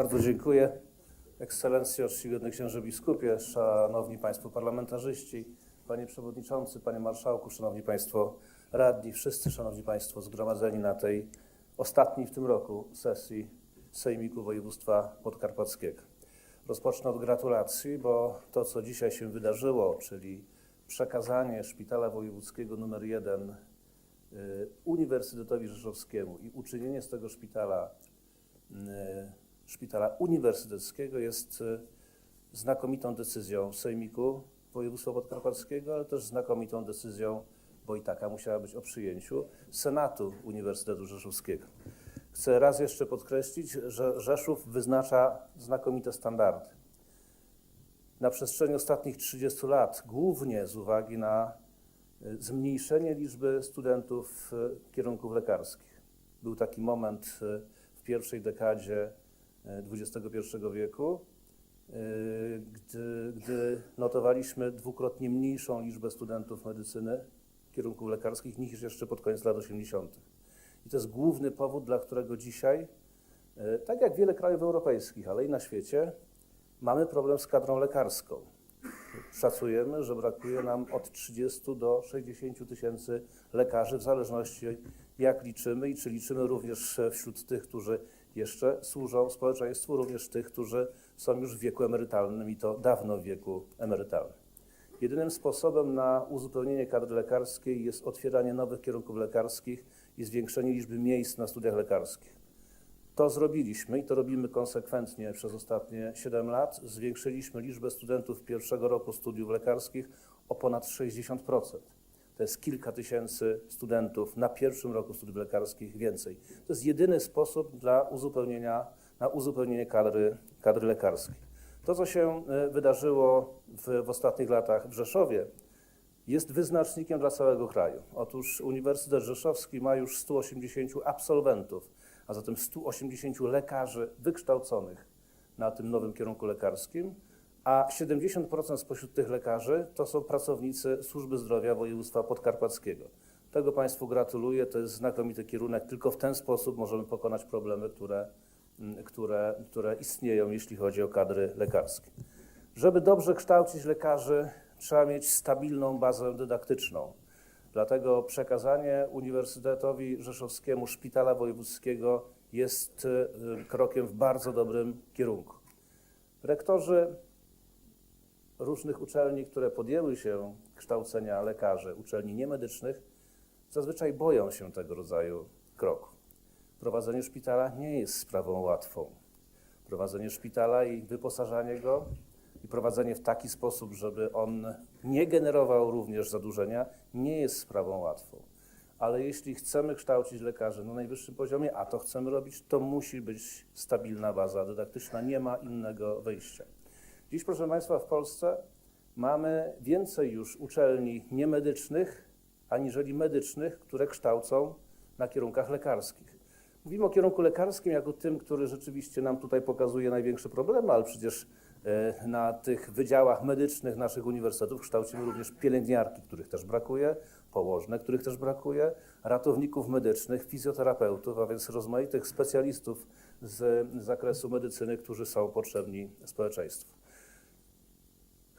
Bardzo dziękuję. Ekscelencjo, czcigodny księże biskupie, szanowni państwo parlamentarzyści, panie przewodniczący, panie marszałku, szanowni państwo radni, wszyscy szanowni państwo zgromadzeni na tej ostatniej w tym roku sesji Sejmiku Województwa Podkarpackiego. Rozpocznę od gratulacji, bo to, co dzisiaj się wydarzyło, czyli przekazanie Szpitala Wojewódzkiego nr 1 y, Uniwersytetowi Rzeszowskiemu i uczynienie z tego szpitala y, szpitala uniwersyteckiego jest y, znakomitą decyzją Sejmiku Województwa Podkarpackiego, ale też znakomitą decyzją, bo i taka musiała być o przyjęciu Senatu Uniwersytetu Rzeszowskiego. Chcę raz jeszcze podkreślić, że Rzeszów wyznacza znakomite standardy. Na przestrzeni ostatnich 30 lat, głównie z uwagi na y, zmniejszenie liczby studentów y, kierunków lekarskich. Był taki moment w pierwszej dekadzie XXI wieku, y, gdy, gdy notowaliśmy dwukrotnie mniejszą liczbę studentów medycyny kierunków lekarskich niż jeszcze pod koniec lat 80. I to jest główny powód, dla którego dzisiaj, y, tak jak wiele krajów europejskich, ale i na świecie, mamy problem z kadrą lekarską. Szacujemy, że brakuje nam od 30 do 60 tysięcy lekarzy, w zależności jak liczymy i czy liczymy również wśród tych, którzy jeszcze służą społeczeństwu, również tych, którzy są już w wieku emerytalnym i to dawno w wieku emerytalnym. Jedynym sposobem na uzupełnienie kadry lekarskiej jest otwieranie nowych kierunków lekarskich i zwiększenie liczby miejsc na studiach lekarskich. To zrobiliśmy i to robimy konsekwentnie przez ostatnie 7 lat. Zwiększyliśmy liczbę studentów pierwszego roku studiów lekarskich o ponad 60%. To jest kilka tysięcy studentów na pierwszym roku studiów lekarskich więcej. To jest jedyny sposób dla uzupełnienia, na uzupełnienie kadry, kadry lekarskiej. To, co się y, wydarzyło w, w ostatnich latach w Rzeszowie, jest wyznacznikiem dla całego kraju. Otóż Uniwersytet Rzeszowski ma już 180 absolwentów, a zatem 180 lekarzy wykształconych na tym nowym kierunku lekarskim, a 70% spośród tych lekarzy to są pracownicy służby zdrowia województwa podkarpackiego. Tego Państwu gratuluję, to jest znakomity kierunek, tylko w ten sposób możemy pokonać problemy, które, mm, które, które istnieją, jeśli chodzi o kadry lekarskie. Żeby dobrze kształcić lekarzy, trzeba mieć stabilną bazę dydaktyczną. Dlatego przekazanie Uniwersytetowi Rzeszowskiemu Szpitala Wojewódzkiego jest y, krokiem w bardzo dobrym kierunku. Rektorzy różnych uczelni, które podjęły się kształcenia lekarzy, uczelni niemedycznych, zazwyczaj boją się tego rodzaju kroku. Prowadzenie szpitala nie jest sprawą łatwą. Prowadzenie szpitala i wyposażanie go i prowadzenie w taki sposób, żeby on nie generował również zadłużenia, nie jest sprawą łatwą. Ale jeśli chcemy kształcić lekarzy na najwyższym poziomie, a to chcemy robić, to musi być stabilna baza dydaktyczna, nie ma innego wyjścia. Dziś, proszę Państwa, w Polsce mamy więcej już uczelni niemedycznych, aniżeli medycznych, które kształcą na kierunkach lekarskich. Mówimy o kierunku lekarskim jako tym, który rzeczywiście nam tutaj pokazuje największe problemy, ale przecież e, na tych wydziałach medycznych naszych uniwersytetów kształcimy również pielęgniarki, których też brakuje, położne, których też brakuje, ratowników medycznych, fizjoterapeutów, a więc rozmaitych specjalistów z zakresu medycyny, którzy są potrzebni społeczeństwu.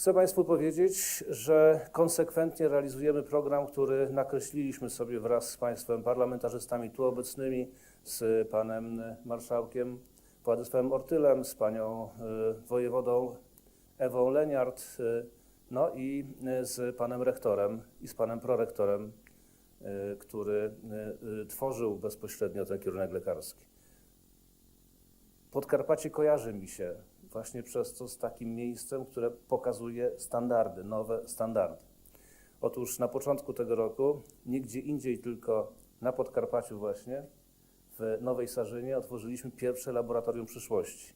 Chcę Państwu powiedzieć, że konsekwentnie realizujemy program, który nakreśliliśmy sobie wraz z Państwem parlamentarzystami tu obecnymi, z Panem Marszałkiem Władysławem Ortylem, z Panią y, Wojewodą Ewą Leniart, y, no i y, z Panem Rektorem i z Panem Prorektorem, który tworzył bezpośrednio ten kierunek lekarski. Podkarpacie kojarzy mi się właśnie przez to z takim miejscem, które pokazuje standardy, nowe standardy. Otóż na początku tego roku, nigdzie indziej, tylko na Podkarpaciu właśnie, w Nowej Sarzynie otworzyliśmy pierwsze laboratorium przyszłości.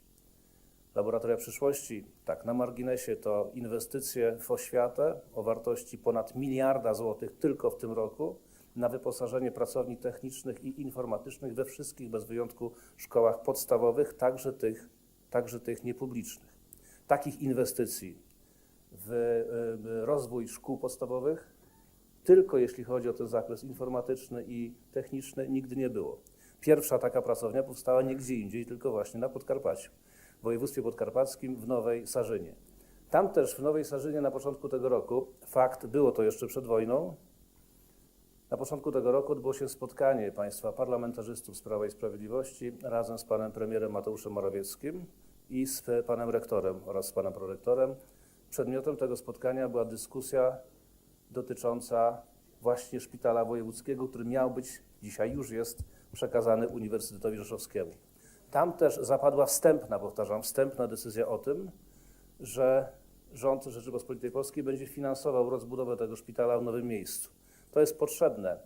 Laboratoria przyszłości, tak na marginesie, to inwestycje w oświatę o wartości ponad miliarda złotych tylko w tym roku na wyposażenie pracowni technicznych i informatycznych we wszystkich bez wyjątku szkołach podstawowych, także tych także tych niepublicznych. Takich inwestycji w y, rozwój szkół podstawowych, tylko jeśli chodzi o ten zakres informatyczny i techniczny, nigdy nie było. Pierwsza taka pracownia powstała nie gdzie indziej, tylko właśnie na Podkarpaciu. województwie podkarpackim w Nowej Sarzynie. Tam też w Nowej Sarzynie na początku tego roku, fakt, było to jeszcze przed wojną, na początku tego roku odbyło się spotkanie państwa parlamentarzystów z Prawa i Sprawiedliwości razem z panem premierem Mateuszem Morawieckim i z panem rektorem oraz z panem prorektorem. Przedmiotem tego spotkania była dyskusja dotycząca właśnie szpitala wojewódzkiego, który miał być, dzisiaj już jest, przekazany Uniwersytetowi Rzeszowskiemu. Tam też zapadła wstępna, powtarzam, wstępna decyzja o tym, że rząd Rzeczypospolitej Polskiej będzie finansował rozbudowę tego szpitala w nowym miejscu. To jest potrzebne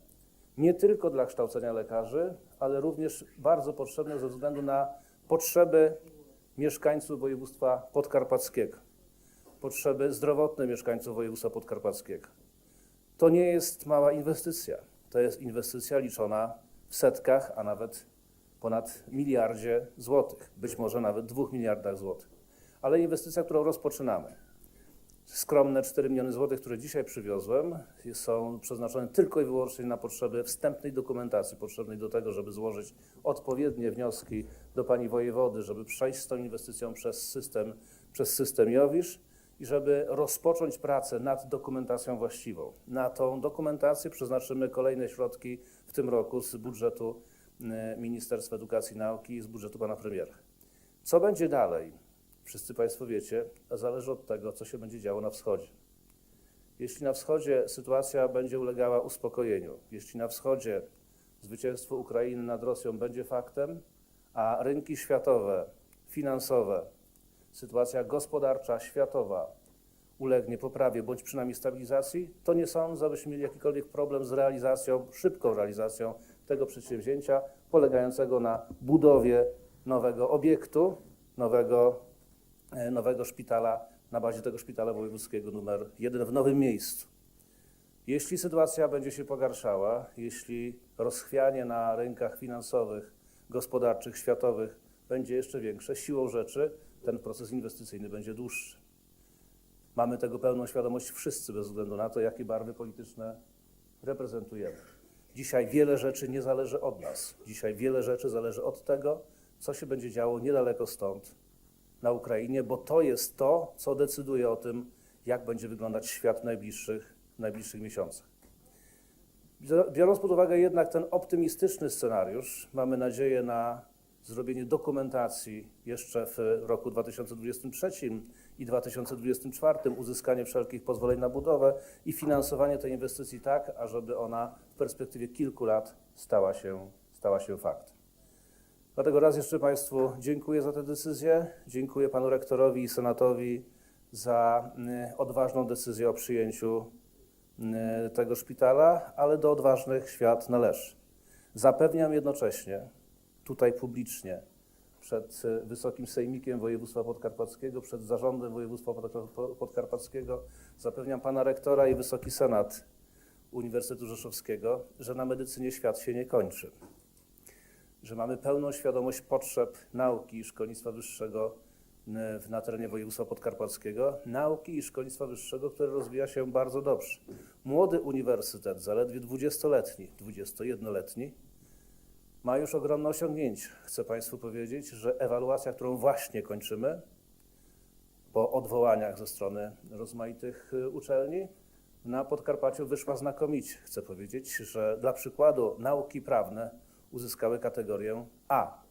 nie tylko dla kształcenia lekarzy, ale również bardzo potrzebne ze względu na potrzeby mieszkańców województwa podkarpackiego, potrzeby zdrowotne mieszkańców województwa podkarpackiego. To nie jest mała inwestycja. To jest inwestycja liczona w setkach, a nawet ponad miliardzie złotych, być może nawet dwóch miliardach złotych. Ale inwestycja, którą rozpoczynamy. Skromne 4 miliony złotych, które dzisiaj przywiozłem, są przeznaczone tylko i wyłącznie na potrzeby wstępnej dokumentacji potrzebnej do tego, żeby złożyć odpowiednie wnioski do pani wojewody, żeby przejść z tą inwestycją przez system, przez system Jowisz i żeby rozpocząć pracę nad dokumentacją właściwą. Na tą dokumentację przeznaczymy kolejne środki w tym roku z budżetu e, Ministerstwa Edukacji i Nauki i z budżetu pana premiera. Co będzie dalej? Wszyscy Państwo wiecie, zależy od tego, co się będzie działo na wschodzie. Jeśli na wschodzie sytuacja będzie ulegała uspokojeniu, jeśli na wschodzie zwycięstwo Ukrainy nad Rosją będzie faktem, a rynki światowe, finansowe, sytuacja gospodarcza światowa ulegnie poprawie bądź przynajmniej stabilizacji, to nie sądzę, abyśmy mieli jakikolwiek problem z realizacją, szybką realizacją tego przedsięwzięcia polegającego na budowie nowego obiektu, nowego, e, nowego szpitala na bazie tego szpitala wojewódzkiego numer jeden w nowym miejscu. Jeśli sytuacja będzie się pogarszała, jeśli rozchwianie na rynkach finansowych, gospodarczych, światowych będzie jeszcze większe, siłą rzeczy ten proces inwestycyjny będzie dłuższy. Mamy tego pełną świadomość wszyscy, bez względu na to, jakie barwy polityczne reprezentujemy. Dzisiaj wiele rzeczy nie zależy od nas. Dzisiaj wiele rzeczy zależy od tego, co się będzie działo niedaleko stąd, na Ukrainie, bo to jest to, co decyduje o tym, jak będzie wyglądać świat w najbliższych, w najbliższych miesiącach. Biorąc pod uwagę jednak ten optymistyczny scenariusz, mamy nadzieję na zrobienie dokumentacji jeszcze w roku 2023 i 2024, uzyskanie wszelkich pozwoleń na budowę i finansowanie tej inwestycji tak, ażeby ona w perspektywie kilku lat stała się, stała się faktem. Dlatego raz jeszcze Państwu dziękuję za tę decyzję, dziękuję Panu Rektorowi i Senatowi za y, odważną decyzję o przyjęciu tego szpitala, ale do odważnych świat należy. Zapewniam jednocześnie, tutaj publicznie przed e, Wysokim Sejmikiem Województwa Podkarpackiego, przed Zarządem Województwa Podkarpackiego. Zapewniam Pana Rektora i Wysoki Senat Uniwersytetu Rzeszowskiego, że na medycynie świat się nie kończy. Że mamy pełną świadomość potrzeb nauki i szkolnictwa wyższego na terenie województwa podkarpackiego, nauki i szkolnictwa wyższego, które rozwija się bardzo dobrze. Młody uniwersytet, zaledwie 20-letni, 21-letni, ma już ogromne osiągnięcia. Chcę Państwu powiedzieć, że ewaluacja, którą właśnie kończymy, po odwołaniach ze strony rozmaitych y, uczelni, na Podkarpaciu wyszła znakomicie. Chcę powiedzieć, że dla przykładu nauki prawne uzyskały kategorię A,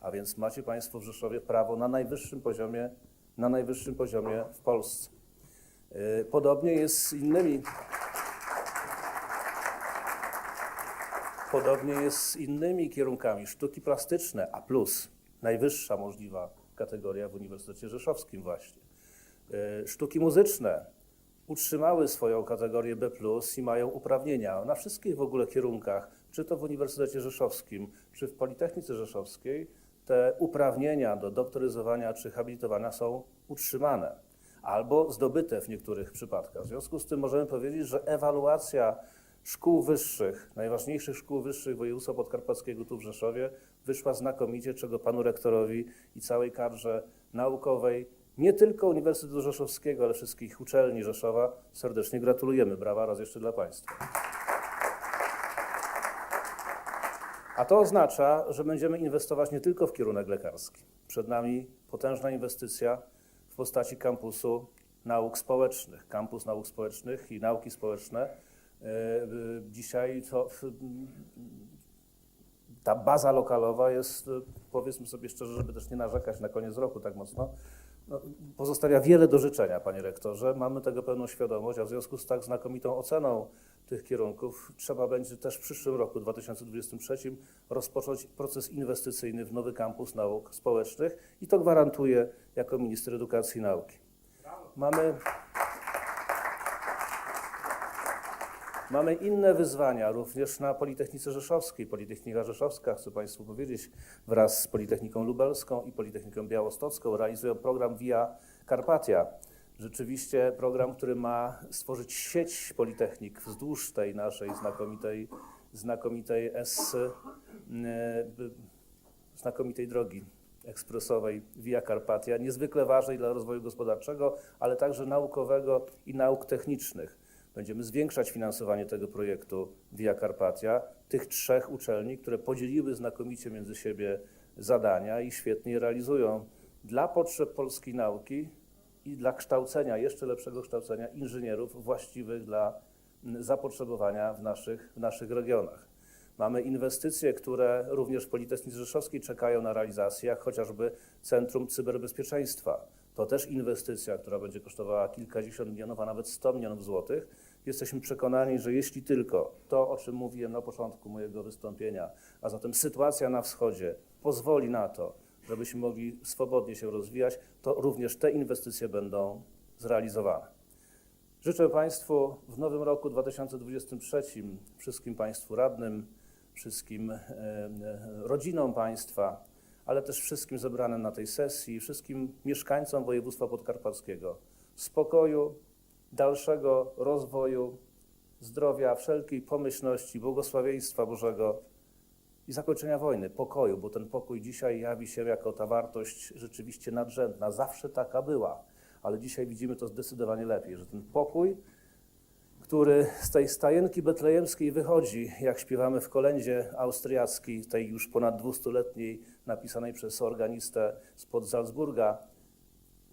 a więc macie Państwo w Rzeszowie prawo na najwyższym poziomie, na najwyższym poziomie w Polsce. Y, podobnie jest z innymi. Podobnie jest z innymi kierunkami. Sztuki plastyczne A, najwyższa możliwa kategoria w Uniwersytecie Rzeszowskim, właśnie. E, sztuki muzyczne utrzymały swoją kategorię B i mają uprawnienia na wszystkich w ogóle kierunkach, czy to w Uniwersytecie Rzeszowskim, czy w Politechnice Rzeszowskiej. Te uprawnienia do doktoryzowania czy habilitowania są utrzymane albo zdobyte w niektórych przypadkach. W związku z tym możemy powiedzieć, że ewaluacja szkół wyższych, najważniejszych szkół wyższych województwa podkarpackiego tu w Rzeszowie wyszła znakomicie, czego panu rektorowi i całej kadrze naukowej, nie tylko Uniwersytetu Rzeszowskiego, ale wszystkich uczelni Rzeszowa serdecznie gratulujemy. Brawa raz jeszcze dla państwa. A to oznacza, że będziemy inwestować nie tylko w kierunek lekarski. Przed nami potężna inwestycja w postaci kampusu nauk społecznych. Kampus nauk społecznych i nauki społeczne. E, e, Dzisiaj to ta baza lokalowa jest, e, powiedzmy sobie szczerze, żeby też nie narzekać na koniec roku tak mocno, pozostawia wiele do życzenia, panie rektorze. Mamy tego pełną świadomość, a w związku z tak znakomitą oceną tych kierunków trzeba będzie też w przyszłym roku, 2023, rozpocząć proces inwestycyjny w nowy kampus nauk społecznych i to gwarantuję jako minister edukacji i nauki. Mamy, mamy inne wyzwania również na Politechnice Rzeszowskiej. Politechnika Rzeszowska, chcę Państwu powiedzieć, wraz z Politechniką Lubelską i Politechniką Białostocką realizują program Via Carpatia. Rzeczywiście program, który ma stworzyć sieć politechnik wzdłuż tej naszej znakomitej, znakomitej S, e, znakomitej drogi ekspresowej Via Carpatia, niezwykle ważnej dla rozwoju gospodarczego, ale także naukowego i nauk technicznych. Będziemy zwiększać finansowanie tego projektu Via Carpatia, tych trzech uczelni, które podzieliły znakomicie między siebie zadania i świetnie je realizują dla potrzeb polskiej nauki i dla kształcenia, jeszcze lepszego kształcenia inżynierów właściwych dla zapotrzebowania w naszych, w naszych regionach. Mamy inwestycje, które również w Politechnice Rzeszowskiej czekają na realizację, jak chociażby Centrum Cyberbezpieczeństwa. To też inwestycja, która będzie kosztowała kilkadziesiąt milionów, a nawet 100 milionów złotych. Jesteśmy przekonani, że jeśli tylko to, o czym mówiłem na początku mojego wystąpienia, a zatem sytuacja na wschodzie pozwoli na to, żebyśmy mogli swobodnie się rozwijać, to również te inwestycje będą zrealizowane. Życzę Państwu w nowym roku 2023, wszystkim Państwu radnym, wszystkim e, e, rodzinom Państwa, ale też wszystkim zebranym na tej sesji, wszystkim mieszkańcom województwa podkarpackiego spokoju, dalszego rozwoju, zdrowia, wszelkiej pomyślności, błogosławieństwa Bożego i zakończenia wojny, pokoju, bo ten pokój dzisiaj jawi się jako ta wartość rzeczywiście nadrzędna. Zawsze taka była, ale dzisiaj widzimy to zdecydowanie lepiej, że ten pokój, który z tej stajenki betlejemskiej wychodzi, jak śpiewamy w kolędzie austriackiej, tej już ponad 200-letniej, napisanej przez organistę spod Salzburga,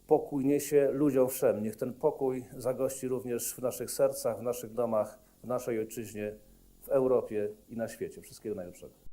pokój niesie ludziom wszem. Niech ten pokój zagości również w naszych sercach, w naszych domach, w naszej ojczyźnie, w Europie i na świecie. Wszystkiego najlepszego.